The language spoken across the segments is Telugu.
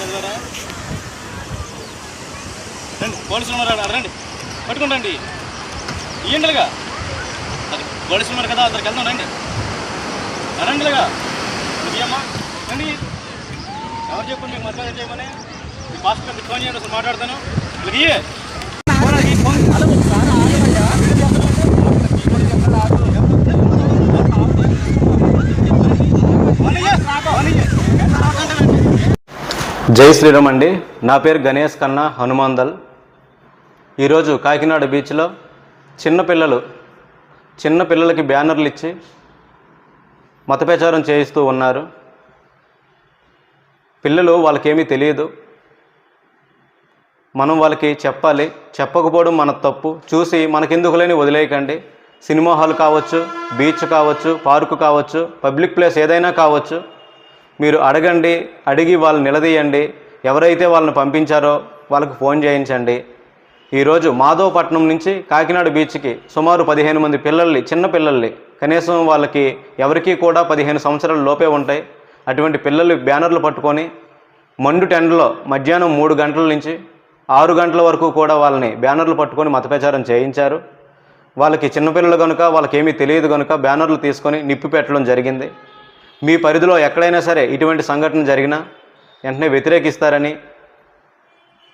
చదివారా రండి పోలీసులు ఉన్నారు ఆడ రండి. పట్టుకుంటండి రండి. ఇయ్యండిగా అది పోలీసులు ఉన్నారు కదా అందరికి వెళ్దాం రండి. రండిగా ఇయ్యమ్మా రండి. ఎవరు చెప్పండి మీకు మసాజ్ చేయమని? మీ పాస్టర్ ఫోన్ చేయండి అసలు మాట్లాడతాను. ఇది ఇయ్యే. జై శ్రీరామ్ అండి. నా పేరు గణేష్ కన్నా హనుమాందల్. ఈరోజు కాకినాడ బీచ్లో చిన్నపిల్లలు చిన్న పిల్లలకి బ్యానర్లు ఇచ్చి మతప్రచారం చేయిస్తూ ఉన్నారు. పిల్లలు వాళ్ళకేమీ తెలియదు. మనం వాళ్ళకి చెప్పాలి. చెప్పకపోవడం మన తప్పు. చూసి మనకెందుకులేని వదిలేయకండి. సినిమా హాల్ కావచ్చు బీచ్ కావచ్చు పార్కు కావచ్చు పబ్లిక్ ప్లేస్ ఏదైనా కావచ్చు. మీరు అడగండి అడిగి వాళ్ళు నిలదీయండి. ఎవరైతే వాళ్ళని పంపించారో వాళ్ళకు ఫోన్ చేయించండి. ఈరోజు మాధవపట్నం నుంచి కాకినాడ బీచ్కి సుమారు పదిహేను మంది పిల్లల్ని చిన్న పిల్లల్ని కనీసం వాళ్ళకి ఎవరికీ కూడా పదిహేను సంవత్సరాల లోపే ఉంటాయి. అటువంటి పిల్లలు బ్యానర్లు పట్టుకొని మండు టెండలో మధ్యాహ్నం మూడు గంటల నుంచి ఆరు గంటల వరకు కూడా వాళ్ళని బ్యానర్లు పట్టుకొని మతప్రచారం చేయించారు. వాళ్ళకి చిన్నపిల్లలు కనుక వాళ్ళకేమీ తెలియదు కనుక బ్యానర్లు తీసుకొని నిప్పి పెట్టడం జరిగింది. మీ పరిధిలో ఎక్కడైనా సరే ఇటువంటి సంఘటన జరిగినా వెంటనే వ్యతిరేకిస్తారని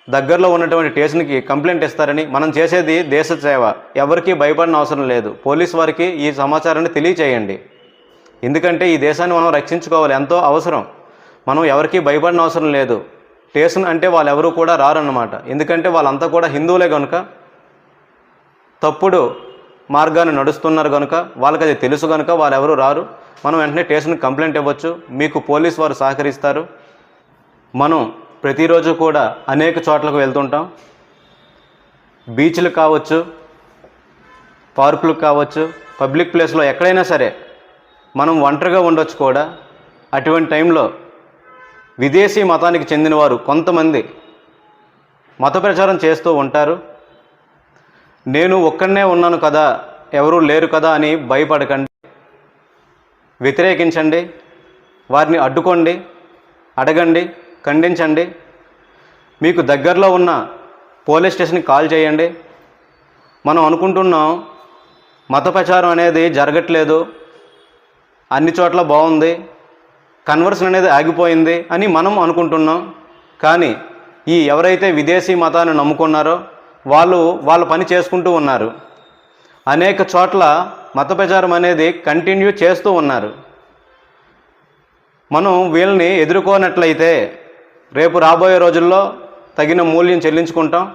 దగ్గరలో ఉన్నటువంటి స్టేషన్కి కంప్లైంట్ ఇస్తారని మనం చేసేది దేశ సేవ. ఎవరికీ భయపడిన అవసరం లేదు. పోలీస్ వారికి ఈ సమాచారాన్ని తెలియచేయండి. ఎందుకంటే ఈ దేశాన్ని మనం రక్షించుకోవాలి. ఎంతో అవసరం. మనం ఎవరికీ భయపడిన అవసరం లేదు. స్టేషన్ అంటే వాళ్ళు ఎవరు కూడా రారన్నమాట. ఎందుకంటే వాళ్ళంతా కూడా హిందువులే కనుక తప్పుడు మార్గాన్ని నడుస్తున్నారు కనుక వాళ్ళకి అది తెలుసు కనుక వాళ్ళు ఎవరు రారు. మనం వెంటనే స్టేషన్కి కంప్లైంట్ ఇవ్వచ్చు. మీకు పోలీస్ వారు సహకరిస్తారు. మనం ప్రతిరోజు కూడా అనేక చోట్లకు వెళ్తుంటాం. బీచ్లు కావచ్చు పార్కులు కావచ్చు పబ్లిక్ ప్లేస్లో ఎక్కడైనా సరే మనం ఒంటరిగా ఉండొచ్చు కూడా. అటువంటి టైంలో విదేశీ మతానికి చెందినవారు కొంతమంది మత ప్రచారం చేస్తూ ఉంటారు. నేను ఒక్కడనే ఉన్నాను కదా ఎవరూ లేరు కదా అని భయపడకండి. వ్యతిరేకించండి. వారిని అడ్డుకోండి. అడగండి. ఖండించండి. మీకు దగ్గరలో ఉన్న పోలీస్ స్టేషన్కి కాల్ చేయండి. మనం అనుకుంటున్నాం మత ప్రచారం అనేది జరగట్లేదు. అన్ని చోట్ల బాగుంది. కన్వర్షన్ అనేది ఆగిపోయింది అని మనం అనుకుంటున్నాం. కానీ ఈ ఎవరైతే విదేశీ మతాన్ని నమ్ముకున్నారో వాళ్ళు వాళ్ళ పని చేసుకుంటూ ఉన్నారు. అనేక చోట్ల మత ప్రచారం అనేది కంటిన్యూ చేస్తూ ఉన్నారు. మనం వీళ్ళని ఎదుర్కోనట్లయితే రేపు రాబోయే రోజుల్లో తగిన మూల్యం చెల్లించుకుంటాం.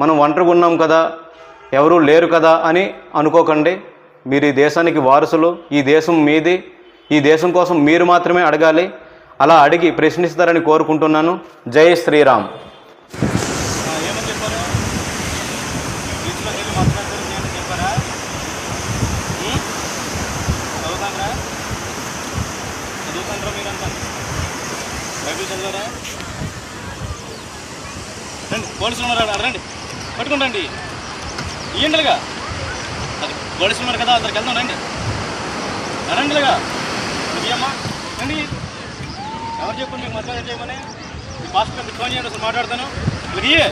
మనం ఒంటరిగా ఉన్నాం కదా ఎవరూ లేరు కదా అని అనుకోకండి. మీరు ఈ దేశానికి వారసులు ఈ దేశం మీది ఈ దేశం కోసం మీరు మాత్రమే అడగాలి. అలా అడిగి ప్రశ్నిస్తారని కోరుకుంటున్నాను. జై శ్రీరామ్ ఆ, ఏమని చెప్పారు బీచ్లోకి వెళ్ళి మతప్రచారం చేయండి చెప్పారా ఉం? చదువుతాండ్రా చదువుతాండ్రా మీరంతా బైబిల్ చదివారా రండి పోలీసులు ఉన్నారు రండి. పట్టుకుని రండి. ఇయ్యండిగా అది పోలీసులు ఉన్నారు కదా అందరికి వెళ్దాం రండి. రండిగా ఇయ్యమ్మా రండి. ఎవరు చెప్పండి మీకు మధ్య చేయమని మీ పాస్టర్ గారికి ఫోన్ చేయండి అసలు మాట్లాడతాను. ఇది ఇయ్యే.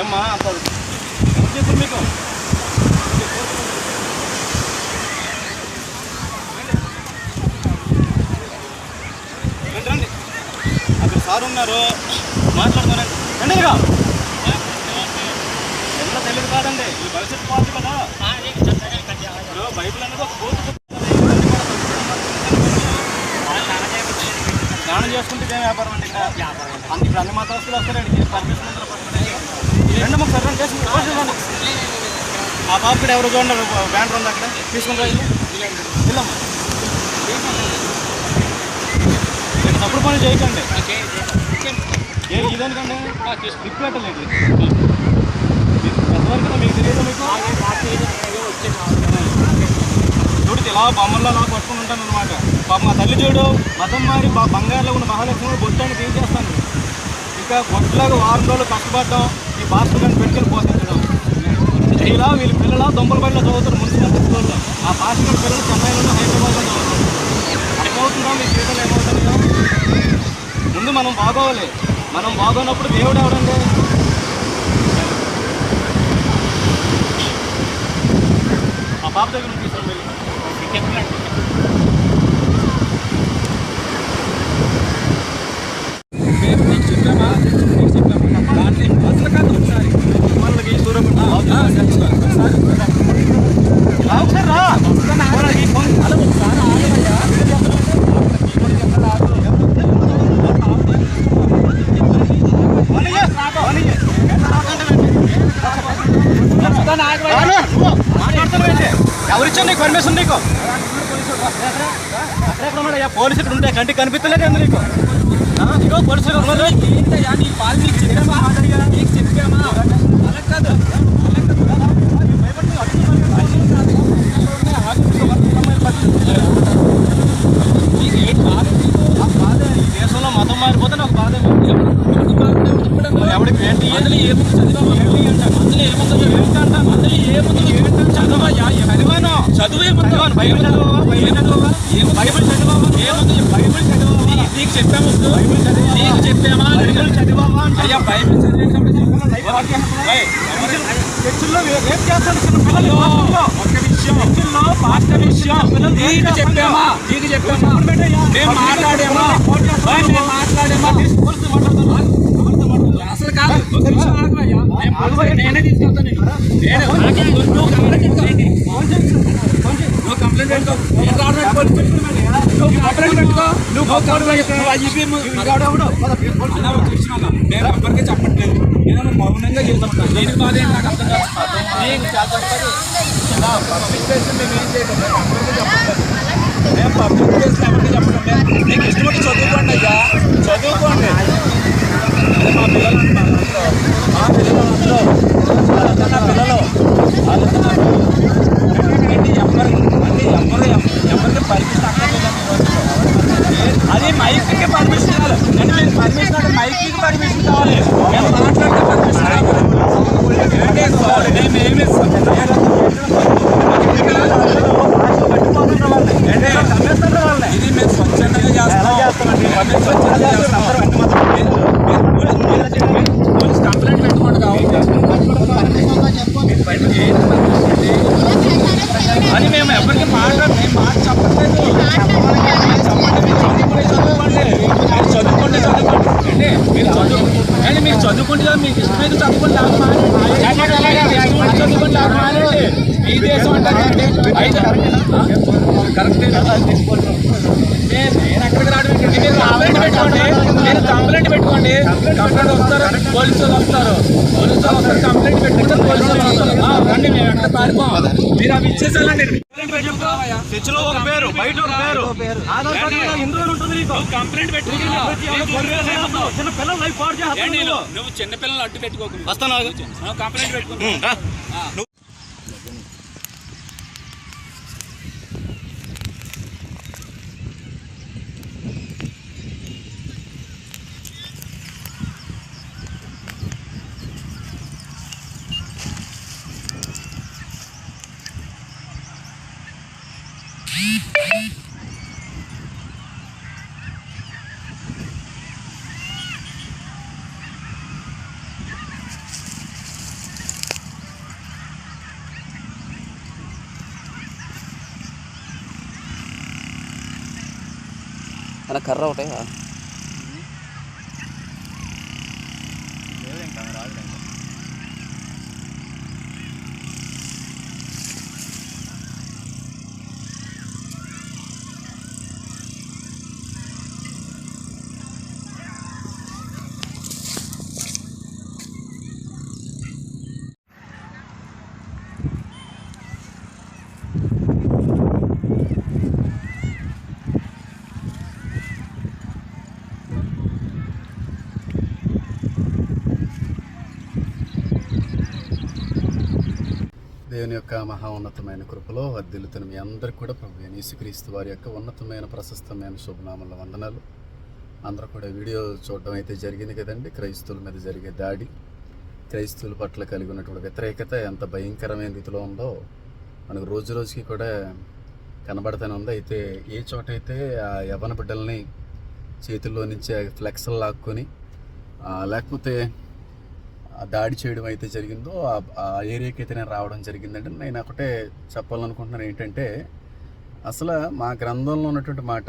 ఏమ్మా అంత ఎవరు చెప్పండి మీకు? రండి రండి. అక్కడ సార్ ఉన్నారు. మాట్లాడుతున్నారండి రండి ఎంత తెలియదు కాదండి. ఈ భవిష్యత్తు పార్టీ కదా. ఇప్పుడు బైబిల్ అనేది ఒక బూత్ స్నానం చేసుకుంటే వ్యాపారం అండి అంత ఇప్పుడు అన్ని మతస్థులు వస్తారండి పర్మిషన్ రెండు మాకు సర్వం చేసి ఆ బాబు కూడా ఎవరు చూడండి? బ్యాండర్ ఉంది అక్కడ. తీసుకుని వెళ్ళమ్మా. తప్పుడు పని చేయకండి. ఏ ఇదేనికండి ఎంతవరకు మీకు తెలియదు మీకు? చూడు ఇలా బొమ్మల్లో అలా పట్టుకుని ఉంటాను అనమాట పాప మా తల్లి చూడు మతం మారి బా బంగారులో ఉన్న మహాలక్ష్మి బొట్టాన్ని చేస్తాను ఇంకా బొట్లాగా వారం రోజులు కష్టపడడం ఈ పాస్టర్ గారిని పోషించడం ఇలా వీళ్ళ పిల్లల దొంపల బడిలో చదువుతారు మున్సిపల్ స్కూల్లో. ఆ పాస్టర్ పిల్లలు చెన్నైలో హైదరాబాద్లో చదువుతారు. ఏమవుతుందో మీ జీవితంలో ఏమవుతుందో? ముందు మనం బాగోవాలి. మనం బాగున్నప్పుడు దేవుడు ఎవడండి? ఆ పాప దగ్గర నుంచి తీసుకుని వెళ్ళి మేము నీకు చెప్పామా నీకు చెప్పామా దాన్ని అసలు కాదు ఒకసారి వాళ్ళకి సూర్యపట్ల ఆ, ఒకసారి రా ఒకసారి రా వాళ్ళకి ఫోన్- అలా ఒకసారి ఆగమయ్యా వనయ్య, వనయ్య. ఒకసారి ఆగమయ్యా. రాను, నువ్వు మాట్లాడుతున్నావేంటి? పర్మిషన్ నీకు పర్మిషన్ నీకు. అక్కడ ఉన్నాడయ్యా పోలీసు ఇక్కడ ఉంటాయి కంటికి కనిపించలేదు ఎందుకు నీకు? ఆ, ఇదిగో పోలీసులు ఉన్నారు. నీ పాలు నీకు చెప్పామా నీకు చెప్పామా అలా కాదు బాధ ఈ దేశంలో మతం మారిపోతే నాకు బాధ ఎవడికి ఏంటి అందులో ఏముంది చదివామా అందులో ఏముందో ఏంటంట అందులో ఏముందో ఏంటంట చదవయ్యా చదివాను చదువు చదివాను బైబిల్ చదివావా బైబిల్ చదివావా ఏం- బైబిల్ ఏముంది బైబిల్ చదివావా నీ- నీకు చెప్పాము నీకు చెప్పామా బైబిల్ చదివావా అంటే అయ్యా బైబిల్ చదివేటప్పుడు చర్చిల్లో చిన్న పిల్లలు. ఒక్క విషయం చర్చిల్లో పాస్టర్ విషయం నీకు. చెప్పామా నీకు చెప్పామా మేము మాట్లాడామా అసలు కాదు నేను నేనే తీసుకెళ్తాను నేను నువ్వు కంప్లైంట్ నువ్వు కంప్లైంట్ పెట్టుకో నువ్వు కంప్లైంట్ పెట్టుకో నువ్వు నేను ఎవరికి చెప్పట్లేదు నేను మౌనంగా చేస్తాను నేను బాధ ఏంటి నాకు అర్థం కాదు నేను చేస్తాను మేము ఏం చెప్పట్లేదు మేము పబ్లిక్ ప్లేస్ ఎవరికి చెప్పడం నీకు చదువుకోండి అయ్యా. చదువుకోండి. మా పిల్లలు మా పిల్లలు. అందరూ వాళ్ళంతా నా పిల్లలు. వాళ్ళంతా నా పిల్లలు. ఏంటి ఎవరు అంటే ఎవరు ఎవరికి పర్మిషన్ అది మైక్కి పర్మిషన్ కావాలి అంటే మీకు పర్మిషన్ అంటే మైక్కి పర్మిషన్ కావాలి. మేము మాట్లాడితే పర్మిషన్ కావాలి. ఏంటి మేము ఏమి ఇది మేము స్వచ్ఛందంగా చేస్తాం మేము స్వచ్ఛందంగా చేస్తాం మీరు- మీరు పోలీస్- మీరు- పోలీస్ కంప్లైంట్ పెట్టుకోండి కావాలి అని మేము ఎవరికి మాట్లాడ మేము మాట చెప్పట్లేదు మీరు చెప్పండి మీరు చదువుకునే చదువుకోండి మీరు చదువుకోండి చదువుకోండి అంటే మీరు చదువు అంటే మీరు చదువుకుంటే కదా మీకు ఇష్టమైతే చదువుకోండి లేకపోతే మానేయండి. మీకు ఇష్టమైతే చదువుకోండి లేకపోతే మానేయండి. ఈ దేశం అంటారండి అయితే కరెక్టే కదా నేను నేను అక్కడికి రావడం ఏంటండి? మీరు కంప్లైంట్ పెట్టుకోండి మీరు కంప్లైంట్ పెట్టుకోండి కంప్లైంట్ వస్తారు పోలీసు వాళ్ళు వస్తారు పోలీసు వాళ్ళు వస్తారు కంప్లైంట్ పెట్టుకుంటారు పోలీసు వాళ్ళు వస్తారు ఆ, రండి మేము ఎక్కడ పారిపోం మీరు అవి ఇచ్చేసాలండి చర్చిలో ఒక పేరు బయట ఒక పేరు ఆధార్ కార్డు మీద ఎన్ని రోజులు ఉంటుంది నీకు కంప్లైంట్ ప్రతి ఒక్క పొరుగురు చేస్తున్నావు. చిన్న పిల్లలు లైఫ్ పాడు నువ్వు. చిన్న పిల్లలు అడ్డు పెట్టుకోకు వస్తాను. కంప్లైంట్ పెట్టుకో ఉం, carro, né? దేవుని యొక్క మహా ఉన్నతమైన కృపలో వర్ధిల్లుతున్న మీ అందరికి కూడా ప్రభు యేసుక్రీస్తు వారి యొక్క ఉన్నతమైన ప్రశస్తమైన శుభనామల వందనాలు. అందరూ కూడా వీడియో చూడడం అయితే జరిగింది కదండి. క్రైస్తవుల మీద జరిగే దాడి క్రైస్తవుల పట్ల కలిగి ఉన్నటువంటి వ్యతిరేకత ఎంత భయంకరమైన రీతిలో ఉందో మనకు రోజు రోజుకి కూడా కనబడతానే ఉంది. అయితే ఏ చోట అయితే ఆ యవన బిడ్డల్ని చేతుల్లో నుంచి ఫ్లెక్స్లు లాక్కొని లేకపోతే దాడి చేయడం అయితే జరిగిందో ఆ- ఏరియాకి అయితే నేను రావడం జరిగిందంటే నేను ఒకటే చెప్పాలనుకుంటున్నాను ఏంటంటే అసలు మా గ్రంథంలో ఉన్నటువంటి మాట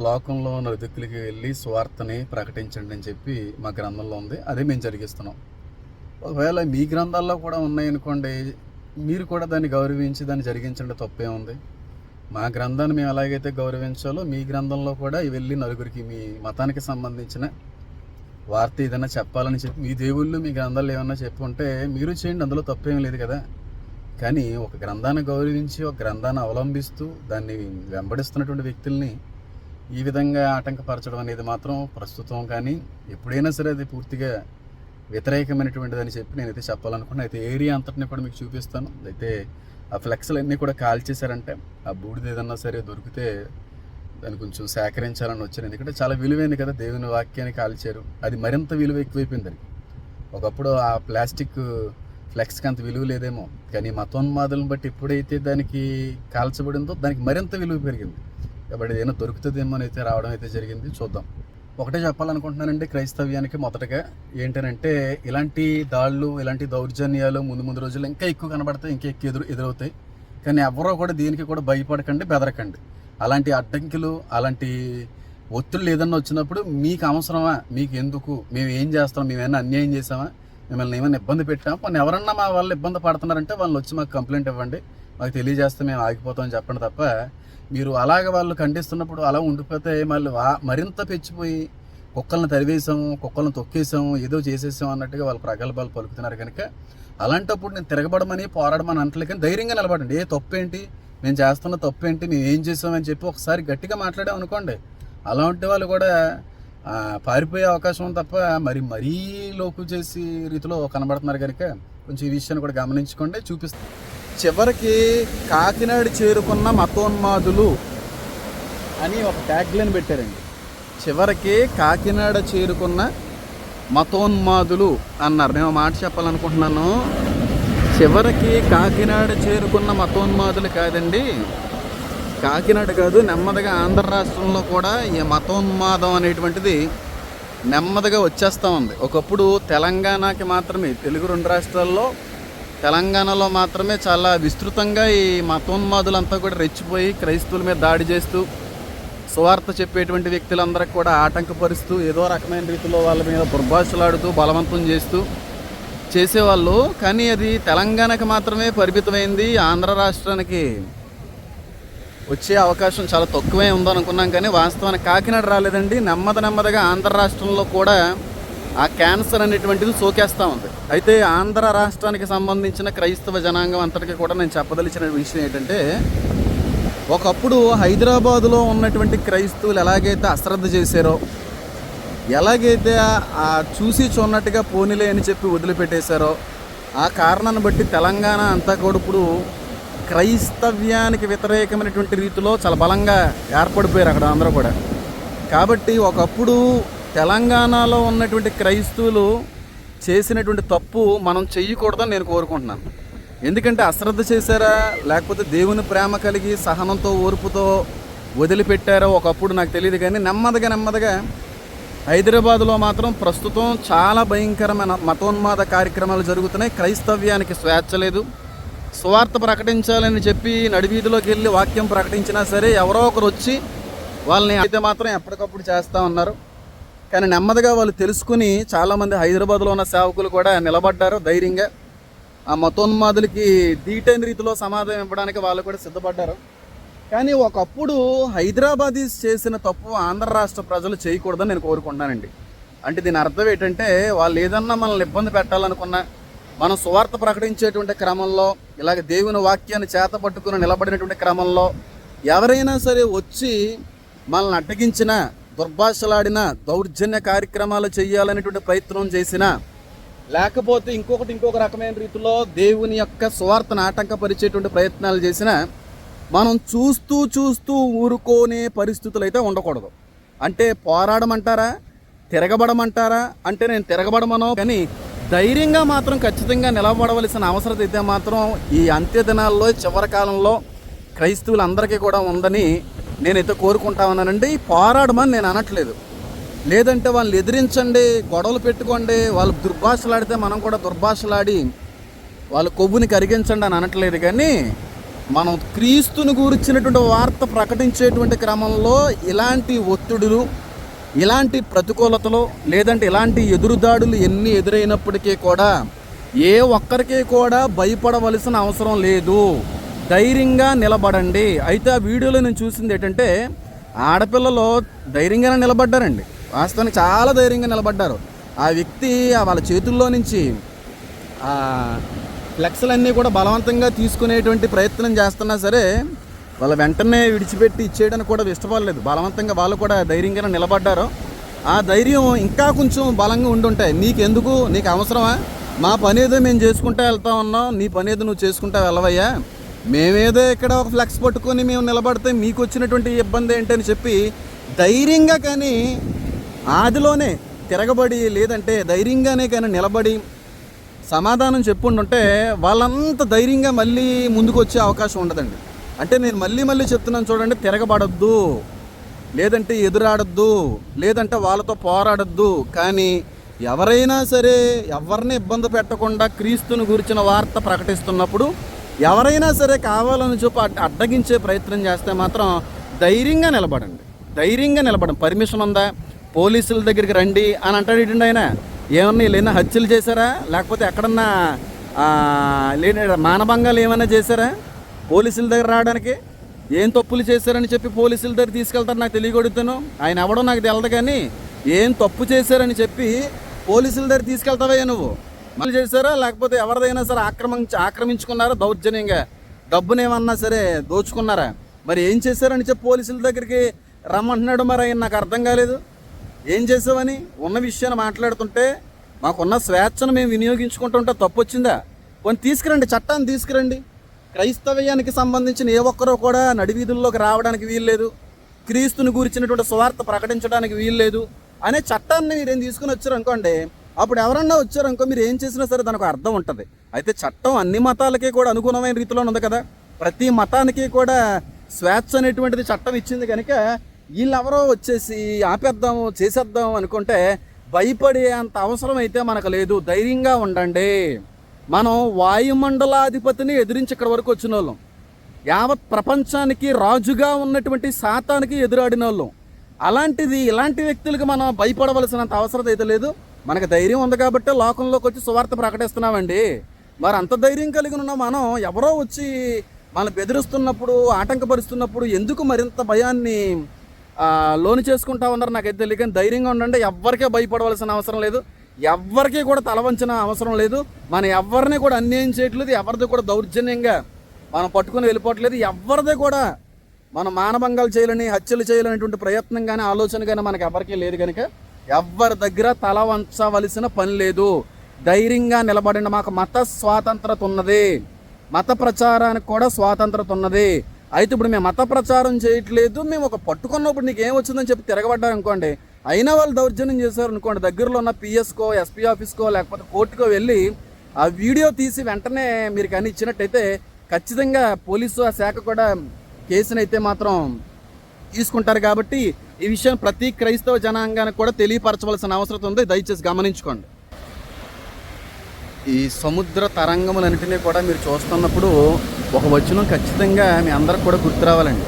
లోకంలో ఉన్న వెతుకులకి వెళ్ళి స్వార్థని ప్రకటించండి అని చెప్పి మా గ్రంథంలో ఉంది. అదే మేము జరిగిస్తున్నాం. ఒకవేళ మీ గ్రంథాల్లో కూడా ఉన్నాయనుకోండి మీరు కూడా దాన్ని గౌరవించి దాన్ని జరిగించండి తప్పే ఉంది. మా గ్రంథాన్ని మేము ఎలాగైతే గౌరవించాలో మీ గ్రంథంలో కూడా వెళ్ళి నలుగురికి మీ మతానికి సంబంధించిన వార్త ఏదైనా చెప్పాలని చెప్పి మీ దేవుళ్ళు మీ గ్రంథాలు ఏమన్నా చెప్పుకుంటే మీరు చేయండి అందులో తప్పేం లేదు కదా. కానీ ఒక గ్రంథాన్ని గౌరవించి ఒక గ్రంథాన్ని అవలంబిస్తూ దాన్ని వెంబడిస్తున్నటువంటి వ్యక్తుల్ని ఈ విధంగా ఆటంకపరచడం అనేది మాత్రం ప్రస్తుతం కానీ ఎప్పుడైనా సరే అది పూర్తిగా వ్యతిరేకమైనటువంటిదని అని చెప్పి నేనైతే చెప్పాలనుకున్నాను అయితే ఏరియా అంతటిని కూడా మీకు చూపిస్తాను. అయితే ఆ ఫ్లెక్స్లు అన్నీ కూడా కాల్చేశారంటే ఆ బూడిద ఏదన్నా సరే దొరికితే దాన్ని కొంచెం సేకరించాలని వచ్చాను ఎందుకంటే చాలా విలువైంది కదా దేవుని వాక్యాన్ని కాల్చారు. అది మరింత విలువ ఎక్కువైపోయింది దానికి. ఒకప్పుడు ఆ ప్లాస్టిక్ ఫ్లెక్స్కి అంత విలువ లేదేమో. కానీ మతోన్మాదులను బట్టి ఎప్పుడైతే దానికి కాల్చబడిందో దానికి మరింత విలువ పెరిగింది. కాబట్టి ఏదైనా దొరుకుతుందేమో అని అయితే రావడం అయితే జరిగింది. చూద్దాం. ఒకటే చెప్పాలనుకుంటున్నానండి క్రైస్తవ్యానికి మొదటగా ఏంటనంటే ఇలాంటి దాళ్ళు ఇలాంటి దౌర్జన్యాలు ముందు ముందు రోజులు ఇంకా ఎక్కువ కనబడతాయి ఇంకా ఎక్కువ ఎదురు ఎదురవుతాయి. కానీ ఎవరో కూడా దీనికి కూడా భయపడకండి బెదరకండి. అలాంటి అడ్డంకులు అలాంటి ఒత్తిళ్ళు ఏదన్నా వచ్చినప్పుడు మీకు అవసరమా? మీకు ఎందుకు? మేము ఏం చేస్తాం? మేమైనా అన్యాయం చేసామా మిమ్మల్ని ఏమైనా ఇబ్బంది పెట్టాం కొన్ని ఎవరన్నా మా వాళ్ళు ఇబ్బంది పడుతున్నారంటే వాళ్ళని వచ్చి మాకు కంప్లైంట్ ఇవ్వండి. మాకు తెలియజేస్తే మేము ఆగిపోతామని చెప్పండి తప్ప మీరు అలాగ వాళ్ళు ఖండిస్తున్నప్పుడు అలా ఉండిపోతే మళ్ళీ మరింత పెంచిపోయి కుక్కలను తరివేసాము కుక్కలను తొక్కేసాము ఏదో చేసేసాం అన్నట్టుగా వాళ్ళు ప్రగల్భాలు పలుకుతున్నారు కనుక అలాంటప్పుడు నేను తిరగబడమని పోరాడమని అంటలే కానీ ధైర్యంగా నిలబడండి. ఏ తప్పేంటి? మేము చేస్తున్న తప్పు ఏంటి మేము ఏం చేసామని చెప్పి ఒకసారి గట్టిగా మాట్లాడాం అనుకోండి. అలాంటి వాళ్ళు కూడా పారిపోయే అవకాశం తప్ప మరి మరీ లోకు చేసి రీతిలో కనబడుతున్నారు కనుక కొంచెం ఈ విషయాన్ని కూడా గమనించుకోండి చూపిస్తాం. చివరికి కాకినాడ చేరుకున్న మతోన్మాదులు అని ఒక ట్యాగ్లైన్ పెట్టారండి. చివరికి కాకినాడ చేరుకున్న మతోన్మాదులు అన్నారు. నేను మాట చెప్పాలనుకుంటున్నాను. చివరికి కాకినాడ చేరుకున్న మతోన్మాదులు కాదండి. కాకినాడ కాదు నెమ్మదిగా ఆంధ్ర రాష్ట్రంలో కూడా ఈ మతోన్మాదం అనేటువంటిది నెమ్మదిగా వచ్చేస్తూ ఉంది. ఒకప్పుడు తెలంగాణకి మాత్రమే తెలుగు రెండు రాష్ట్రాల్లో తెలంగాణలో మాత్రమే చాలా విస్తృతంగా ఈ మతోన్మాదులంతా కూడా రెచ్చిపోయి క్రైస్తవుల మీద దాడి చేస్తూ సువార్త చెప్పేటువంటి వ్యక్తులందరికీ కూడా ఆటంకపరుస్తూ ఏదో రకమైన రీతిలో వాళ్ళ మీద దుర్భాషలాడుతూ బలవంతం చేస్తూ చేసేవాళ్ళు కానీ అది తెలంగాణకి మాత్రమే పరిమితమైంది ఆంధ్ర రాష్ట్రానికి వచ్చే అవకాశం చాలా తక్కువే ఉందనుకున్నాం కానీ వాస్తవానికి కాకినాడ రాలేదండి. నెమ్మది నెమ్మదిగా ఆంధ్ర రాష్ట్రంలో కూడా ఆ క్యాన్సర్ అనేటువంటిది సోకేస్తూ ఉంది. అయితే ఆంధ్ర రాష్ట్రానికి సంబంధించిన క్రైస్తవ జనాంగం అంతటికీ కూడా నేను చెప్పదలిచిన విషయం ఏంటంటే ఒకప్పుడు హైదరాబాదులో ఉన్నటువంటి క్రైస్తవులు ఎలాగైతే అశ్రద్ధ చేశారో ఎలాగైతే చూసి చూన్నట్టుగా పోనీలే అని చెప్పి వదిలిపెట్టేశారో ఆ కారణాన్ని బట్టి తెలంగాణ అంతా కూడా ఇప్పుడు క్రైస్తవ్యానికి వ్యతిరేకమైనటువంటి రీతిలో చాలా బలంగా ఏర్పడిపోయారు అక్కడ అందరూ కూడా. కాబట్టి ఒకప్పుడు తెలంగాణలో ఉన్నటువంటి క్రైస్తవులు చేసినటువంటి తప్పు మనం చెయ్యకూడదని నేను కోరుకుంటున్నాను. ఎందుకంటే అశ్రద్ధ చేశారా లేకపోతే దేవుని ప్రేమ కలిగి సహనంతో ఓర్పుతో వదిలిపెట్టారో ఒకప్పుడు నాకు తెలియదు కానీ నెమ్మదిగా నెమ్మదిగా హైదరాబాద్లో మాత్రం ప్రస్తుతం చాలా భయంకరమైన మతోన్మాద కార్యక్రమాలు జరుగుతున్నాయి. క్రైస్తవ్యానికి స్వేచ్ఛ లేదు. సువార్త ప్రకటించాలని చెప్పి నడివీధిలోకి వెళ్ళి వాక్యం ప్రకటించినా సరే ఎవరో ఒకరు వచ్చి వాళ్ళని అయితే మాత్రం ఎప్పటికప్పుడు చేస్తూ ఉన్నారు. కానీ నెమ్మదిగా వాళ్ళు తెలుసుకుని చాలామంది హైదరాబాద్లో ఉన్న సేవకులు కూడా నిలబడ్డారు ధైర్యంగా. ఆ మతోన్మాదులకి దీటైన రీతిలో సమాధానం ఇవ్వడానికి వాళ్ళు కూడా సిద్ధపడ్డారు. కానీ ఒకప్పుడు హైదరాబాదీస్ చేసిన తప్పు ఆంధ్ర రాష్ట్ర ప్రజలు చేయకూడదని నేను కోరుకుంటానండి అంటే దీని అర్థం ఏంటంటే వాళ్ళు ఏదన్నా మనల్ని ఇబ్బంది పెట్టాలనుకున్నా మనం సువార్త ప్రకటించేటువంటి క్రమంలో ఇలాగ దేవుని వాక్యాన్ని చేత పట్టుకుని నిలబడినటువంటి క్రమంలో ఎవరైనా సరే వచ్చి మనల్ని అడ్డగించిన దుర్భాషలాడిన దౌర్జన్య కార్యక్రమాలు చేయాలనేటువంటి ప్రయత్నం చేసినా లేకపోతే ఇంకొకటి ఇంకొక రకమైన రీతిలో దేవుని యొక్క సువార్తను ఆటంకపరిచేటువంటి ప్రయత్నాలు చేసినా మనం చూస్తూ చూస్తూ ఊరుకోనే పరిస్థితులు అయితే ఉండకూడదు. అంటే పోరాడమంటారా? తిరగబడమంటారా? అంటే నేను తిరగబడమనో కానీ ధైర్యంగా మాత్రం ఖచ్చితంగా నిలబడవలసిన అవసరం అయితే మాత్రం ఈ అంత్య దినాల్లో చివరి కాలంలో క్రైస్తవులందరికీ కూడా ఉందని నేనైతే కోరుకుంటా ఉన్నానండి. పోరాడమని నేను అనట్లేదు. లేదంటే వాళ్ళని ఎదిరించండి గొడవలు పెట్టుకోండి వాళ్ళు దుర్భాషలాడితే మనం కూడా దుర్భాషలాడి వాళ్ళ కొవ్వుని కరిగించండి అని అనట్లేదు కానీ మనం క్రీస్తుని గురించినటువంటి వార్త ప్రకటించేటువంటి క్రమంలో ఇలాంటి ఒత్తిడులు ఇలాంటి ప్రతికూలతలు లేదంటే ఇలాంటి ఎదురుదాడులు ఎన్ని ఎదురైనప్పటికీ కూడా ఏ ఒక్కరికి కూడా భయపడవలసిన అవసరం లేదు. ధైర్యంగా నిలబడండి. అయితే ఆ వీడియోలో నేను చూసింది ఏంటంటే ఆడపిల్లలు ధైర్యంగానే నిలబడ్డారండి. వాస్తవానికి చాలా ధైర్యంగా నిలబడ్డారు. ఆ వ్యక్తి ఆ వాళ్ళ చేతుల్లో నుంచి ఫ్లెక్స్లన్నీ కూడా బలవంతంగా తీసుకునేటువంటి ప్రయత్నం చేస్తున్నా సరే వాళ్ళ వెంటనే విడిచిపెట్టి ఇచ్చేయడానికి కూడా ఇష్టపడలేదు. బలవంతంగా వాళ్ళు కూడా ధైర్యంగా నిలబడ్డారు. ఆ ధైర్యం ఇంకా కొంచెం బలంగా ఉండుంటాయి. నీకెందుకు? నీకు అవసరమా? మా పని ఏదో మేము చేసుకుంటా వెళ్తా ఉన్నాం. నీ పని ఏదో నువ్వు చేసుకుంటా వెళ్ళవయ్యా. మేమేదో ఇక్కడ ఒక ఫ్లెక్స్ పట్టుకొని మేము నిలబడితే మీకు వచ్చినటువంటి ఇబ్బంది ఏంటని చెప్పి ధైర్యంగా కానీ ఆదిలోనే తిరగబడి లేదంటే ధైర్యంగానే కానీ నిలబడి సమాధానం చెప్పుంటుంటే వాళ్ళంత ధైర్యంగా మళ్ళీ ముందుకు వచ్చే అవకాశం ఉండదండి. అంటే నేను మళ్ళీ మళ్ళీ చెప్తున్నాను చూడండి తిరగబడద్దు లేదంటే ఎదురాడద్దు లేదంటే వాళ్ళతో పోరాడద్దు. కానీ ఎవరైనా సరే ఎవరిని ఇబ్బంది పెట్టకుండా క్రీస్తుని గురించిన వార్త ప్రకటిస్తున్నప్పుడు ఎవరైనా సరే కావాలని చెప్పి అడ్డగించే ప్రయత్నం చేస్తే మాత్రం ధైర్యంగా నిలబడండి. ధైర్యంగా నిలబడండి. పర్మిషన్ ఉందా? పోలీసుల దగ్గరికి రండి అని అంటాడు ఏంటండి ఆయన? ఏమన్నా వీళ్ళైనా హత్యలు చేశారా? లేకపోతే ఎక్కడన్నా ఆ, లేని మానభంగాలు ఏమైనా చేశారా? పోలీసుల దగ్గర రావడానికి? ఏం తప్పులు చేశారని చెప్పి పోలీసుల దగ్గర తీసుకెళ్తారు నాకు తెలియగొడుతాను ఆయన ఎవడో నాకు తెలదు కానీ ఏం తప్పు చేశారని చెప్పి పోలీసుల దగ్గర తీసుకెళ్తావయ్యా నువ్వు. మళ్ళీ చేశారా? లేకపోతే ఎవరిదైనా సరే ఆక్రమించి ఆక్రమించుకున్నారా దౌర్జన్యంగా? డబ్బునేమన్నా సరే దోచుకున్నారా? మరి ఏం చేశారని చెప్పి పోలీసుల దగ్గరికి రమ్మంటున్నాడు మరి ఆయన? నాకు అర్థం కాలేదు. ఏం చేసావని ఉన్న విషయాన్ని మాట్లాడుతుంటే మాకున్న స్వేచ్ఛను మేము వినియోగించుకుంటుంటే తప్పు వచ్చిందా కొన్ని తీసుకురండి చట్టాన్ని తీసుకురండి. క్రైస్తవ్యానికి సంబంధించిన ఏ ఒక్కరూ కూడా నడివీధుల్లోకి రావడానికి వీల్లేదు. క్రీస్తుని గురించినటువంటి స్వార్థ ప్రకటించడానికి వీల్లేదు అనే చట్టాన్ని మీరు ఏం తీసుకుని వచ్చారు అనుకోండి అప్పుడు ఎవరన్నా వచ్చారనుకో మీరు ఏం చేసినా సరే దానికి అర్థం ఉంటుంది. అయితే చట్టం అన్ని మతాలకి కూడా అనుగుణమైన రీతిలో ఉంది కదా. ప్రతి మతానికి కూడా స్వేచ్ఛ అనేటువంటిది చట్టం ఇచ్చింది కనుక వీళ్ళెవరో వచ్చేసి ఆపేద్దాము చేసేద్దాం అనుకుంటే భయపడే అంత అవసరం అయితే మనకు లేదు. ధైర్యంగా ఉండండి. మనం వాయుమండలాధిపతిని ఎదిరించి ఇక్కడ వరకు వచ్చిన వాళ్ళం యావత్ ప్రపంచానికి రాజుగా ఉన్నటువంటి శాతానికి ఎదురాడిన వాళ్ళం అలాంటిది ఇలాంటి వ్యక్తులకు మనం భయపడవలసినంత అవసరం అయితే లేదు. మనకు ధైర్యం ఉంది కాబట్టి లోకంలోకి వచ్చి సువార్త ప్రకటిస్తున్నామండి. మరి అంత ధైర్యం కలిగి ఉన్న మనం ఎవరో వచ్చి మనం బెదిరిస్తున్నప్పుడు ఆటంకపరుస్తున్నప్పుడు ఎందుకు మరింత భయాన్ని లోను చేసుకుంటా ఉన్నారు నాకైతే అయితే కానీ ధైర్యంగా ఉండండి ఎవ్వరికే భయపడవలసిన అవసరం లేదు. ఎవ్వరికీ కూడా తలవంచిన అవసరం లేదు. మనం ఎవరిని కూడా అన్యాయం చేయట్లేదు ఎవరిది కూడా దౌర్జన్యంగా మనం పట్టుకుని వెళ్ళిపోవట్లేదు. ఎవరిది కూడా మనం మానభంగాలు చేయాలని హత్యలు చేయాలనేటువంటి ప్రయత్నం కానీ ఆలోచన కానీ మనకు ఎవరికీ లేదు కనుక ఎవరి దగ్గర తల వంచవలసిన పని లేదు. ధైర్యంగా నిలబడిన మాకు మత స్వాతంత్రత ఉన్నది. మత ప్రచారానికి కూడా స్వాతంత్రత ఉన్నది. అయితే ఇప్పుడు మేము మత ప్రచారం చేయట్లేదు మేము ఒక పట్టుకున్నప్పుడు నీకు ఏం వచ్చిందని చెప్పి తిరగబడ్డారు అనుకోండి. అయినా వాళ్ళు దౌర్జన్యం చేశారు అనుకోండి దగ్గరలో ఉన్న పిఎస్కో ఎస్పీ ఆఫీస్కో లేకపోతే కోర్టుకో వెళ్ళి ఆ వీడియో తీసి వెంటనే మీరు కానీ ఇచ్చినట్టయితే ఖచ్చితంగా పోలీసు ఆ శాఖ కూడా కేసునైతే మాత్రం తీసుకుంటారు కాబట్టి ఈ విషయం ప్రతి క్రైస్తవ జనాంగానికి కూడా తెలియపరచవలసిన అవసరం ఉంది. దయచేసి గమనించుకోండి. ఈ సముద్ర తరంగములన్నింటినీ కూడా మీరు చూస్తున్నప్పుడు ఒక వచనం ఖచ్చితంగా మీ అందరికి కూడా గుర్తు రావాలండి.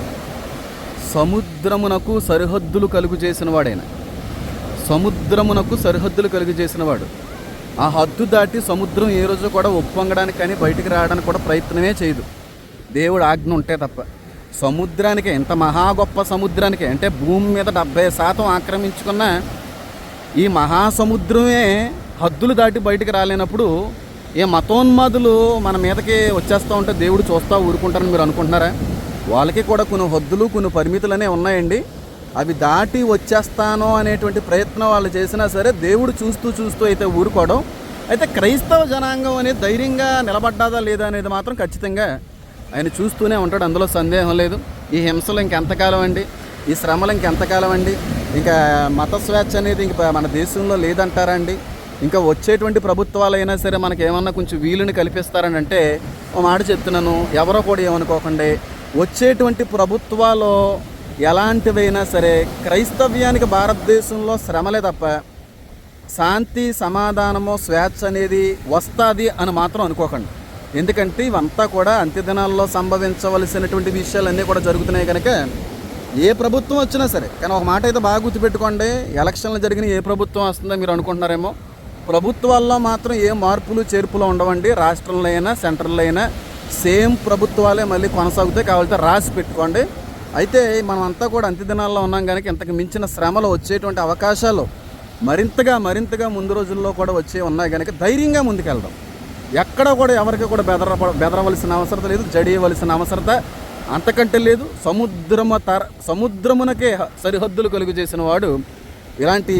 సముద్రమునకు సరిహద్దులు కలుగు చేసిన వాడైన. సముద్రమునకు సరిహద్దులు కలుగు చేసినవాడు ఆ హద్దు దాటి సముద్రం ఏ రోజు కూడా ఒప్పొంగడానికి కానీ బయటికి రావడానికి కూడా ప్రయత్నమే చేయదు. దేవుడు ఆజ్ఞ ఉంటే తప్ప. సముద్రానికి ఎంత మహా గొప్ప సముద్రానికి అంటే భూమి మీద డెబ్బై శాతం ఆక్రమించుకున్న ఈ మహాసముద్రమే హద్దులు దాటి బయటకు రాలేనప్పుడు ఏ మతోన్మాదులు మన మీదకి వచ్చేస్తూ ఉంటే దేవుడు చూస్తూ ఊరుకుంటారని మీరు అనుకుంటున్నారా? వాళ్ళకి కూడా కొన్ని హద్దులు కొన్ని పరిమితులనే ఉన్నాయండి. అవి దాటి వచ్చేస్తానో అనేటువంటి ప్రయత్నం వాళ్ళు చేసినా సరే దేవుడు చూస్తూ చూస్తూ అయితే ఊరుకోవడం. అయితే క్రైస్తవ జనాంగం అనేది ధైర్యంగా నిలబడ్డాదా లేదా అనేది మాత్రం ఖచ్చితంగా ఆయన చూస్తూనే ఉంటాడు. అందులో సందేహం లేదు. ఈ హింసలు ఇంకెంతకాలం అండి? ఈ శ్రమలు ఇంకెంతకాలం అండి? ఇంకా మత స్వేచ్ఛ అనేది ఇంక మన దేశంలో లేదంటారా అండి? ఇంకా వచ్చేటువంటి ప్రభుత్వాలు అయినా సరే మనకి ఏమన్నా కొంచెం వీలుని కల్పిస్తారని అంటే ఓ మాట చెప్తున్నాను. ఎవరో కూడా ఏమనుకోకండి. వచ్చేటువంటి ప్రభుత్వాలు ఎలాంటివైనా సరే క్రైస్తవ్యానికి భారతదేశంలో శ్రమలే తప్ప శాంతి సమాధానము స్వేచ్ఛ అనేది వస్తుంది అని మాత్రం అనుకోకండి. ఎందుకంటే ఇవంతా కూడా అంత్యదినాల్లో సంభవించవలసినటువంటి విషయాలన్నీ కూడా జరుగుతున్నాయి కనుక ఏ ప్రభుత్వం వచ్చినా సరే. కానీ ఒక మాట అయితే బాగా గుర్తుపెట్టుకోండి. ఎలక్షన్లు జరిగిన ఏ ప్రభుత్వం వస్తుందో మీరు అనుకుంటున్నారేమో. ప్రభుత్వాల్లో మాత్రం ఏ మార్పులు చేర్పులు ఉండవండి. రాష్ట్రంలో అయినా సెంట్రల్లో అయినా సేమ్ ప్రభుత్వాలే మళ్ళీ కొనసాగుతాయి కావాలంటే రాసి పెట్టుకోండి. అయితే మనమంతా కూడా అంత్యదినాల్లో ఉన్నాం కనుక ఇంతకు మించిన శ్రమలు వచ్చేటువంటి అవకాశాలు మరింతగా మరింతగా ముందు రోజుల్లో కూడా వచ్చే ఉన్నాయి కనుక ధైర్యంగా ముందుకెళ్దాం. ఎక్కడ కూడా ఎవరికి కూడా బెదర బెదరవలసిన అవసరత లేదు జడియవలసిన అవసరత అంతకంటే లేదు. సముద్రమ తర సముద్రమునకే సరిహద్దులు కలుగు చేసిన వాడు ఇలాంటి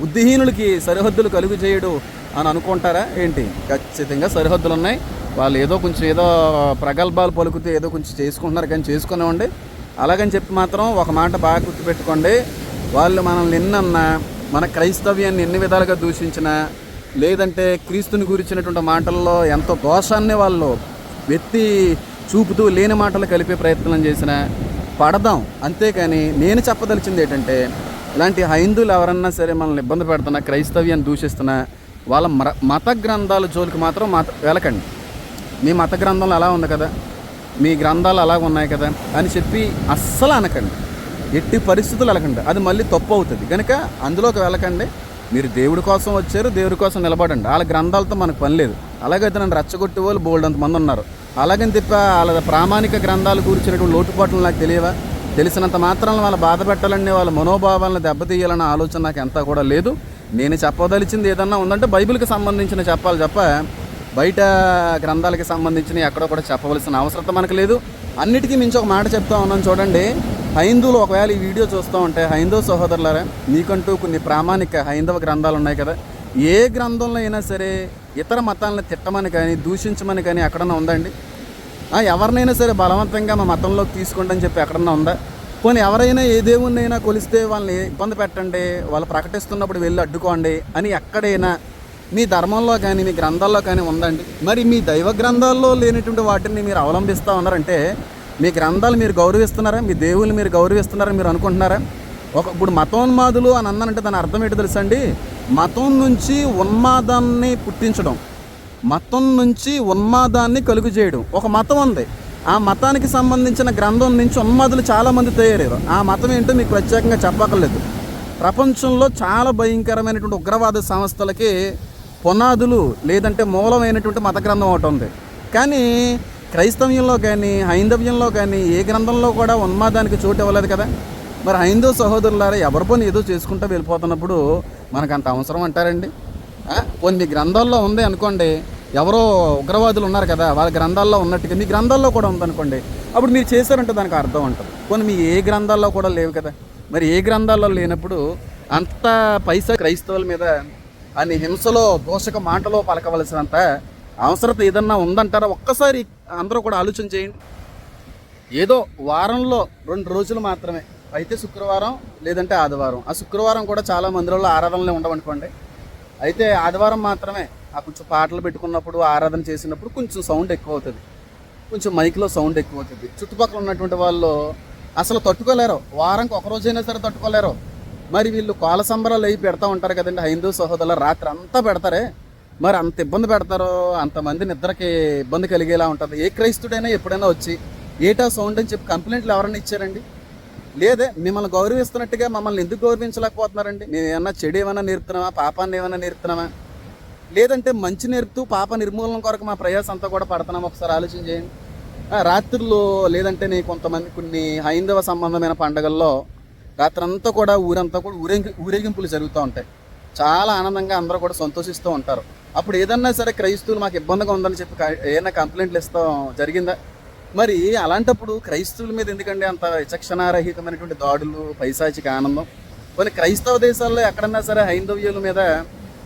బుద్ధిహీనులకి సరిహద్దులు కలుగు చేయడు అని అనుకుంటారా ఏంటి? ఖచ్చితంగా సరిహద్దులు ఉన్నాయి వాళ్ళు ఏదో కొంచెం ఏదో ప్రగల్భాలు పలుకుతూ ఏదో కొంచెం చేసుకుంటున్నారు కానీ చేసుకునేవ్వండి అలాగని చెప్పి మాత్రం ఒక మాట బాగా గుర్తుపెట్టుకోండి. వాళ్ళు మనల్ని ఎన్నన్నా మన క్రైస్తవ్యాన్ని ఎన్ని విధాలుగా దూషించినా లేదంటే క్రీస్తుని గురించినటువంటి మాటల్లో ఎంతో దోషాన్ని వాళ్ళు వ్యక్తి చూపుతూ లేని మాటలు కలిపే ప్రయత్నం చేసినా పడదాం. అంతేకాని నేను చెప్పదలిచింది ఏంటంటే ఇలాంటి హైందువులు ఎవరన్నా సరే మనల్ని ఇబ్బంది పెడుతున్నా క్రైస్తవ్యాన్ని దూషిస్తున్నా వాళ్ళ మర మత గ్రంథాల జోలికి మాత్రం మత వెళ్ళకండి. మీ మత గ్రంథంలో అలా ఉంది కదా? మీ గ్రంథాలు అలా ఉన్నాయి కదా? అని చెప్పి అస్సలు అనకండి. ఎట్టి పరిస్థితులు వెళ్ళకండి. అది మళ్ళీ తప్పు అవుతుంది. కనుక అందులోకి వెళ్ళకండి. మీరు దేవుడి కోసం వచ్చారు దేవుడి కోసం నిలబడండి. వాళ్ళ గ్రంథాలతో మనకు పని లేదు. అలాగైతే నన్ను రచ్చగొట్టే వాళ్ళు బోల్డ్ అంతమంది ఉన్నారు. అలాగని తిప్ప వాళ్ళ ప్రామాణిక గ్రంథాలు గురించినటువంటి లోటుపాట్లు నాకు తెలియవా? తెలిసినంత మాత్రం వాళ్ళ బాధ పెట్టాలని వాళ్ళ మనోభావాలను దెబ్బతీయాలన్న ఆలోచన నాకు ఎంత కూడా లేదు. నేను చెప్పదలిచింది ఏదన్నా ఉందంటే బైబిల్కి సంబంధించిన చెప్పాలి తప్ప బయట గ్రంథాలకి సంబంధించిన ఎక్కడో కూడా చెప్పవలసిన అవసరం మనకు లేదు. అన్నిటికీ మించి ఒక మాట చెప్తా ఉన్నాను చూడండి. హైందువులు ఒకవేళ ఈ వీడియో చూస్తూ ఉంటే హైందవ సహోదరులారా మీకంటూ కొన్ని ప్రామాణిక హైందవ గ్రంథాలు ఉన్నాయి కదా. ఏ గ్రంథంలో అయినా సరే ఇతర మతాలను తిట్టమని కానీ దూషించమని కానీ ఎక్కడన్నా ఉందండి? ఎవరినైనా సరే బలవంతంగా మా మతంలోకి తీసుకుంటని చెప్పి ఎక్కడన్నా ఉందా? పోనీ ఎవరైనా ఏ దేవుణ్ణైనా కొలిస్తే వాళ్ళని ఇబ్బంది పెట్టండి వాళ్ళు ప్రకటిస్తున్నప్పుడు వెళ్ళి అడ్డుకోండి అని ఎక్కడైనా మీ ధర్మంలో కానీ మీ గ్రంథాల్లో కానీ ఉందండి. మరి మీ దైవ గ్రంథాల్లో లేనటువంటి వాటిని మీరు అవలంబిస్తూ ఉన్నారంటే మీ గ్రంథాలు మీరు గౌరవిస్తున్నారా? మీ దేవుళ్ళు మీరు గౌరవిస్తున్నారని మీరు అనుకుంటున్నారా? ఒక ఇప్పుడు మతోన్మాదులు అని అన్నానంటే దాని అర్థం ఏంటో తెలుసండి మతం నుంచి ఉన్మాదాన్ని పుట్టించడం. మతం నుంచి ఉన్మాదాన్ని కలుగు చేయడం. ఒక మతం ఉంది. ఆ మతానికి సంబంధించిన గ్రంథం నుంచి ఉన్మాదులు చాలామంది తయారయ్యారు. ఆ మతం ఏంటో మీకు ప్రత్యేకంగా చెప్పక్కర్లేదు. ప్రపంచంలో చాలా భయంకరమైనటువంటి ఉగ్రవాద సంస్థలకి పునాదులు లేదంటే మూలమైనటువంటి మత గ్రంథం ఒకటి ఉంది. కానీ క్రైస్తవ్యంలో కానీ హైందవ్యంలో కానీ ఏ గ్రంథంలో కూడా ఉన్మాదానికి చోటు ఇవ్వలేదు కదా? మరి హైందవ సహోదరులారా ఎవరి పని ఏదో చేసుకుంటూ వెళ్ళిపోతున్నప్పుడు మనకు అంత అవసరం అంటారండి? కొన్ని గ్రంథాల్లో ఉంది అనుకోండి. ఎవరో ఉగ్రవాదులు ఉన్నారు కదా వాళ్ళ గ్రంథాల్లో ఉన్నట్టుగా మీ గ్రంథాల్లో కూడా ఉందనుకోండి అప్పుడు మీరు చేశారంటే దానికి అర్థం ఉంటుంది. కొన్ని మీ ఏ గ్రంథాల్లో కూడా లేవు కదా. మరి ఏ గ్రంథాల్లో లేనప్పుడు అంత పైసా క్రైస్తవుల మీద అన్ని హింసలో దోషక మాటలో పలకవలసినంత అవసరత ఏదన్నా ఉందంటారా? ఒక్కసారి అందరూ కూడా ఆలోచన చేయండి. ఏదో వారంలో రెండు రోజులు మాత్రమే. అయితే శుక్రవారం లేదంటే ఆదివారం. ఆ శుక్రవారం కూడా చాలా మందిలో ఆరాధనలే ఉండవనుకోండి. అయితే ఆదివారం మాత్రమే ఆ కొంచెం పాటలు పెట్టుకున్నప్పుడు ఆరాధన చేసినప్పుడు కొంచెం సౌండ్ ఎక్కువ అవుతుంది కొంచెం మైక్లో సౌండ్ ఎక్కువ అవుతుంది చుట్టుపక్కల ఉన్నటువంటి వాళ్ళు అసలు తట్టుకోలేరు. వారంకి ఒక రోజైనా సరే తట్టుకోలేరు. మరి వీళ్ళు కోల సంబరాలు అవి పెడతా ఉంటారు కదండి. హైందూ సహోదరులు రాత్రి అంతా పెడతారే. మరి అంత ఇబ్బంది పెడతారో అంతమంది నిద్రకి ఇబ్బంది కలిగేలా ఉంటుంది. ఏ క్రైస్తుడైనా ఎప్పుడైనా వచ్చి ఏటా సౌండ్ అని చెప్పి కంప్లైంట్లు ఎవరైనా ఇచ్చారండి? లేదే మిమ్మల్ని గౌరవిస్తున్నట్టుగా మమ్మల్ని ఎందుకు గౌరవించలేకపోతున్నారండి? మేము ఏమన్నా చెడు ఏమైనా నేర్పుతున్నామా పాపాన్ని ఏమైనా నేర్పుతున్నామా లేదంటే మంచి నేర్పుతూ పాప నిర్మూలన కొరకు మా ప్రయాసం అంతా కూడా పడుతున్నాం. ఒకసారి ఆలోచన చేయండి. రాత్రుల్లో లేదంటే నీ కొంతమంది కొన్ని హైందవ సంబంధమైన పండుగల్లో రాత్రంతా కూడా ఊరంతా కూడా ఊరేగి ఊరేగింపులు జరుగుతూ ఉంటాయి. చాలా ఆనందంగా అందరూ కూడా సంతోషిస్తూ ఉంటారు. అప్పుడు ఏదన్నా సరే క్రైస్తవులు మాకు ఇబ్బందిగా ఉందని చెప్పి ఏదైనా కంప్లైంట్లు ఇస్తాం. జరిగిందా? మరి అలాంటప్పుడు క్రైస్తవుల మీద ఎందుకండి అంత విచక్షణారహితమైనటువంటి దాడులు పైశాచిక ఆనందం? కొన్ని క్రైస్తవ దేశాల్లో ఎక్కడన్నా సరే హైందవ్యుల మీద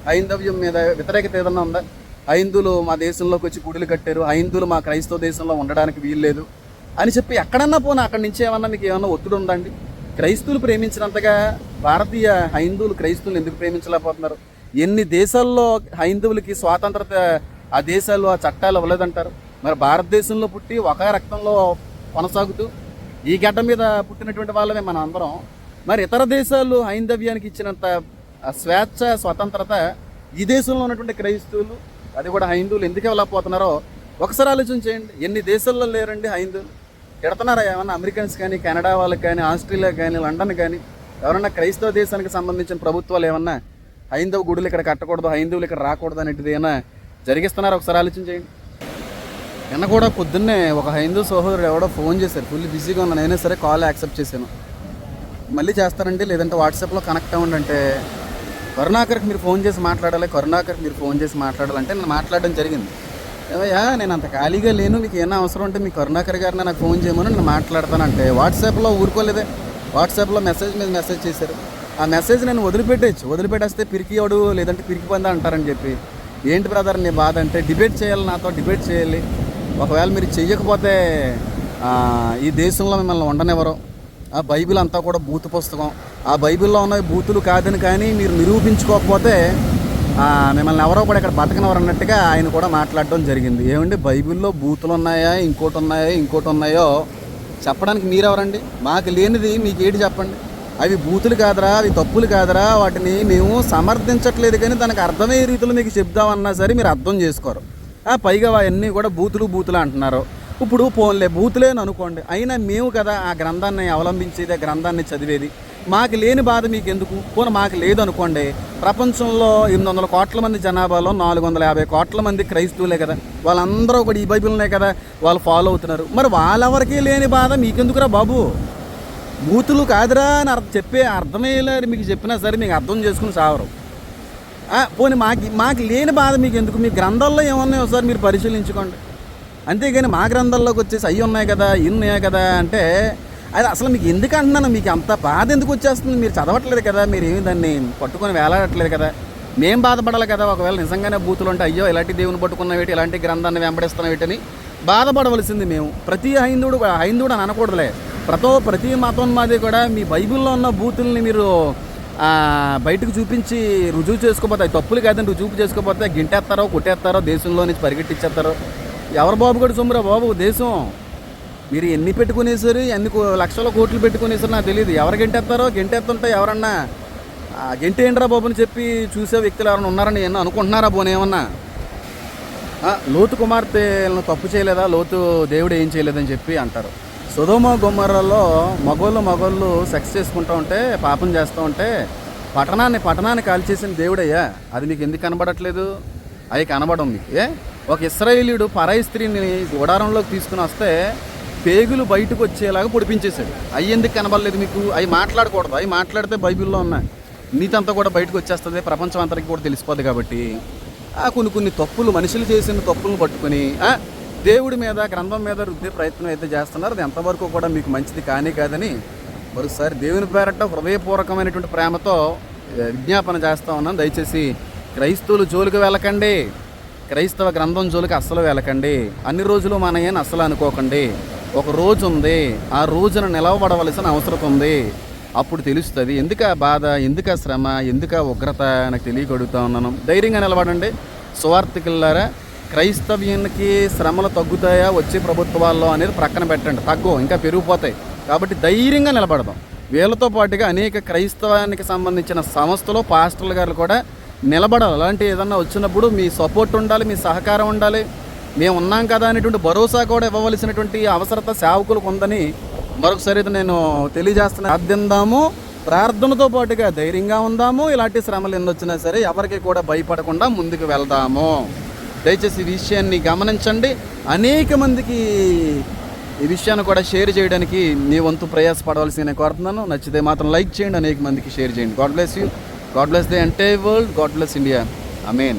హైందవ్యం మీద వ్యతిరేకత ఏదన్నా ఉందా? హైందువులు మా దేశంలోకి వచ్చి గుడులు కట్టారు హైందువులు మా క్రైస్తవ దేశంలో ఉండడానికి వీల్లేదు అని చెప్పి ఎక్కడన్నా పోనా అక్కడి నుంచి ఏమన్నా మీకు ఏమన్నా ఒత్తిడి ఉందండి క్రైస్తువులు ప్రేమించినంతగా భారతీయ హైందువులు క్రైస్తువులు ఎందుకు ప్రేమించలేకపోతున్నారు? ఎన్ని దేశాల్లో హైందువులకి స్వాతంత్రత ఆ దేశాలు ఆ చట్టాలు ఇవ్వలేదంటారు మరి భారతదేశంలో పుట్టి ఒక రక్తంలో కొనసాగుతూ ఈ గడ్డ మీద పుట్టినటువంటి వాళ్ళమే మనం అందరం. మరి ఇతర దేశాలు హైందవ్యానికి ఇచ్చినంత స్వేచ్ఛ స్వతంత్రత ఈ దేశంలో ఉన్నటువంటి క్రైస్తవులు అది కూడా హైందువులు ఎందుకు వెళ్ళకపోతున్నారో ఒకసారి ఆలోచన చేయండి. ఎన్ని దేశాల్లో లేరండి హైందువులు? ఎడతున్నారా ఏమన్నా అమెరికన్స్ కానీ కెనడా వాళ్ళకి కానీ ఆస్ట్రేలియా కానీ లండన్ కానీ? ఎవరన్నా క్రైస్తవ దేశానికి సంబంధించిన ప్రభుత్వాలు ఏమన్నా హైందవ గుడులు ఇక్కడ కట్టకూడదు హైందువులు ఇక్కడ రాకూడదు అనేటిది ఏమైనా జరిగిస్తున్నారా? ఒకసారి ఆలోచన చేయండి. నిన్న కూడా పొద్దున్నే ఒక హైందూ సహోదరుడు ఎవడో ఫోన్ చేశారు. ఫుల్ బిజీగా ఉన్నాను నేనే సరే కాల్ యాక్సెప్ట్ చేశాను. మళ్ళీ చేస్తారండి లేదంటే వాట్సాప్లో కనెక్ట్ అవ్వండి అంటే కరుణాకర్కి మీరు ఫోన్ చేసి మాట్లాడాలి కరుణాకర్కి మీరు ఫోన్ చేసి మాట్లాడాలంటే నేను మాట్లాడడం జరిగింది. ఏమయ్యా నేను అంత ఖాళీగా లేను మీకు ఏమైనా అవసరం ఉంటే మీ కరుణాకర్ గారిని నాకు ఫోన్ చేయమని నేను మాట్లాడతానంటే వాట్సాప్లో ఊరుకోలేదే. వాట్సాప్లో మెసేజ్ మీద మెసేజ్ చేశారు. ఆ మెసేజ్ నేను వదిలిపెట్టేయచ్చు. వదిలిపెట్టేస్తే పిరికియోడు లేదంటే పిరికి పొందా అంటారని చెప్పి. ఏంటి బ్రదర్ నీ బాధ అంటే డిబేట్ చేయాలి నాతో డిబేట్ చేయాలి. ఒకవేళ మీరు చెయ్యకపోతే ఈ దేశంలో మిమ్మల్ని ఉండనివ్వరు ఆ బైబిల్ అంతా కూడా బూతు పుస్తకం. ఆ బైబిల్లో ఉన్న బూతులు కాదని కానీ మీరు నిరూపించుకోకపోతే మిమ్మల్ని ఎవరో కూడా ఇక్కడ బతకనవరు అన్నట్టుగా ఆయన కూడా మాట్లాడడం జరిగింది. ఏమండి బైబిల్లో బూతులు ఉన్నాయా ఇంకోటి ఉన్నాయా ఇంకోటి ఉన్నాయో చెప్పడానికి మీరెవరండి? మాకు లేనిది మీకు ఏంటి చెప్పండి? అవి బూతులు కాదరా అవి తప్పులు కాదరా వాటిని మేము సమర్థించట్లేదు కానీ దానికి అర్థమయ్యే రీతిలో మీకు చెప్దామన్నా సరే మీరు అర్థం చేసుకోరు. పైగా అవన్నీ కూడా బూతులు బూతులు అంటున్నారు. ఇప్పుడు పోన్లే బూతులేని అనుకోండి. అయినా మేము కదా ఆ గ్రంథాన్ని అవలంబించేది ఆ గ్రంథాన్ని చదివేది. మాకు లేని బాధ మీకు ఎందుకు పోనీ మాకు లేదు అనుకోండి ప్రపంచంలో ఎనిమిది వందల కోట్ల మంది జనాభాలో నాలుగు వందల యాభై కోట్ల మంది క్రైస్తవులే కదా. వాళ్ళందరూ కూడా ఈ బైబిల్నే కదా వాళ్ళు ఫాలో అవుతున్నారు. మరి వాళ్ళెవరికీ లేని బాధ మీకెందుకురా బాబు? బూతులు కాదురా అని అర్థం చెప్పే అర్థమయ్యేలారు మీకు చెప్పినా సరే మీకు అర్థం చేసుకుని సావరు. పోనీ మాకు మాకు లేని బాధ మీకు ఎందుకు మీ గ్రంథాల్లో ఏమున్నాయో ఒకసారి మీరు పరిశీలించుకోండి. అంతేగాని మా గ్రంథాల్లోకి వచ్చేసి అయ్యి ఉన్నాయి కదా ఇన్ని ఉన్నాయి కదా అంటే అది అసలు మీకు ఎందుకు అంటున్నాను? మీకు అంత బాధ ఎందుకు వచ్చేస్తుంది? మీరు చదవట్లేదు కదా మీరు ఏమి దాన్ని పట్టుకొని వేలాడట్లేదు కదా? మేం బాధపడాలి కదా ఒకవేళ నిజంగానే బూతులు ఉంటే అయ్యో ఇలాంటి దేవుని పట్టుకున్నవి ఇలాంటి గ్రంథాన్ని వెంబడిస్తున్నవేటని బాధపడవలసింది మేము. ప్రతి హైందుడు హైందుడు అని అనకూడదులే. ప్రతో ప్రతి మతోన్మాది కూడా మీ బైబిల్లో ఉన్న బూతుల్ని మీరు బయటకు చూపించి రుజువు చేసుకోపోతే అవి తప్పులు కాదని రుజువు చేసుకోపోతే గింటేస్తారో కొట్టేస్తారో దేశంలో నుంచి పరిగెట్టించేస్తారో ఎవరు బాబు కూడా సొమ్మురా బాబు దేశం? మీరు ఎన్ని పెట్టుకునేసారు ఎన్ని లక్షల కోట్లు పెట్టుకునేసారు నాకు తెలియదు ఎవరు గెంటేస్తారో గెంటేస్తుంటే ఎవరన్నా గింటేయండిరా బాబు అని చెప్పి చూసే వ్యక్తులు ఎవరైనా ఉన్నారని ఏమన్నా అనుకుంటున్నారా పోనీ ఏమన్నా? లోతు కుమార్తెలను తప్పు చేయలేదా? లోతు దేవుడు ఏం చేయలేదని చెప్పి అంటారు. సుధోమ గుమ్మర్రలో మగోళ్ళు మగోళ్ళు సెక్స్ చేసుకుంటూ ఉంటే పాపం చేస్తూ ఉంటే పట్టణాన్ని పట్టణాన్ని కాల్చేసిన దేవుడయ్యా అది మీకు ఎందుకు కనబడట్లేదు? అవి కనబడం మీకు ఏ? ఒక ఇస్రాయేలీడు పరాయి స్త్రీని గోడారంలోకి తీసుకుని వస్తే పేగులు బయటకు వచ్చేలాగా పొడిపించేశాడు. అవి ఎందుకు కనబడలేదు మీకు? అవి మాట్లాడకూడదు. అవి మాట్లాడితే బైబిల్లో ఉన్నాయి నీతంతా కూడా బయటకు వచ్చేస్తుంది ప్రపంచం అంతరికి కూడా తెలిసిపోద్ది కాబట్టి కొన్ని కొన్ని తప్పులు మనుషులు చేసిన తప్పులను పట్టుకొని దేవుడి మీద గ్రంథం మీద రుద్దే ప్రయత్నం అయితే చేస్తున్నారు. అది ఎంతవరకు కూడా మీకు మంచిది కానీ కాదని మరోసారి దేవుని పేరట హృదయపూర్వకమైనటువంటి ప్రేమతో విజ్ఞాపన చేస్తూ ఉన్నాను. దయచేసి క్రైస్తవులు జోలికి వెళ్ళకండి. క్రైస్తవ గ్రంథం జోలికి అస్సలు వెళ్ళకండి. అన్ని రోజులు మన ఏం అస్సలు అనుకోకండి. ఒక రోజు ఉంది. ఆ రోజున నిలవబడవలసిన అవసరం ఉంది. అప్పుడు తెలుస్తుంది. ఎందుక బాధ? ఎందుక శ్రమ? ఎందుక ఉగ్రత? నాకు తెలియగడుగుతా ఉన్నాను. ధైర్యంగా నిలబడండి. సువార్థికులారా క్రైస్తవ్యానికి శ్రమలు తగ్గుతాయా? వచ్చే ప్రభుత్వాల్లో అనేది ప్రక్కన పెట్టండి. తగ్గు ఇంకా పెరిగిపోతాయి. కాబట్టి ధైర్యంగా నిలబడదాం. వీళ్ళతో పాటుగా అనేక క్రైస్తవానికి సంబంధించిన సంస్థలు పాస్టర్లు గారు కూడా నిలబడాలి. అలాంటి ఏదన్నా వచ్చినప్పుడు మీ సపోర్ట్ ఉండాలి మీ సహకారం ఉండాలి. మేము ఉన్నాం కదా అనేటువంటి భరోసా కూడా ఇవ్వవలసినటువంటి అవసరత సేవకులకు ఉందని మరొకసారి నేను తెలియజేస్తున్నా. ప్రార్థిందాము ప్రార్థనతో పాటుగా ధైర్యంగా ఉందాము. ఇలాంటి శ్రమలు ఎన్ని వచ్చినా సరే ఎవరికి కూడా భయపడకుండా ముందుకు వెళ్దాము. దయచేసి ఈ విషయాన్ని గమనించండి. అనేక మందికి ఈ విషయాన్ని కూడా షేర్ చేయడానికి మీ వంతు ప్రయాసపడవలసి నేను కోరుతున్నాను. నచ్చితే మాత్రం లైక్ చేయండి అనేక మందికి షేర్ చేయండి. God bless you. God bless the entire world. God bless India. Amen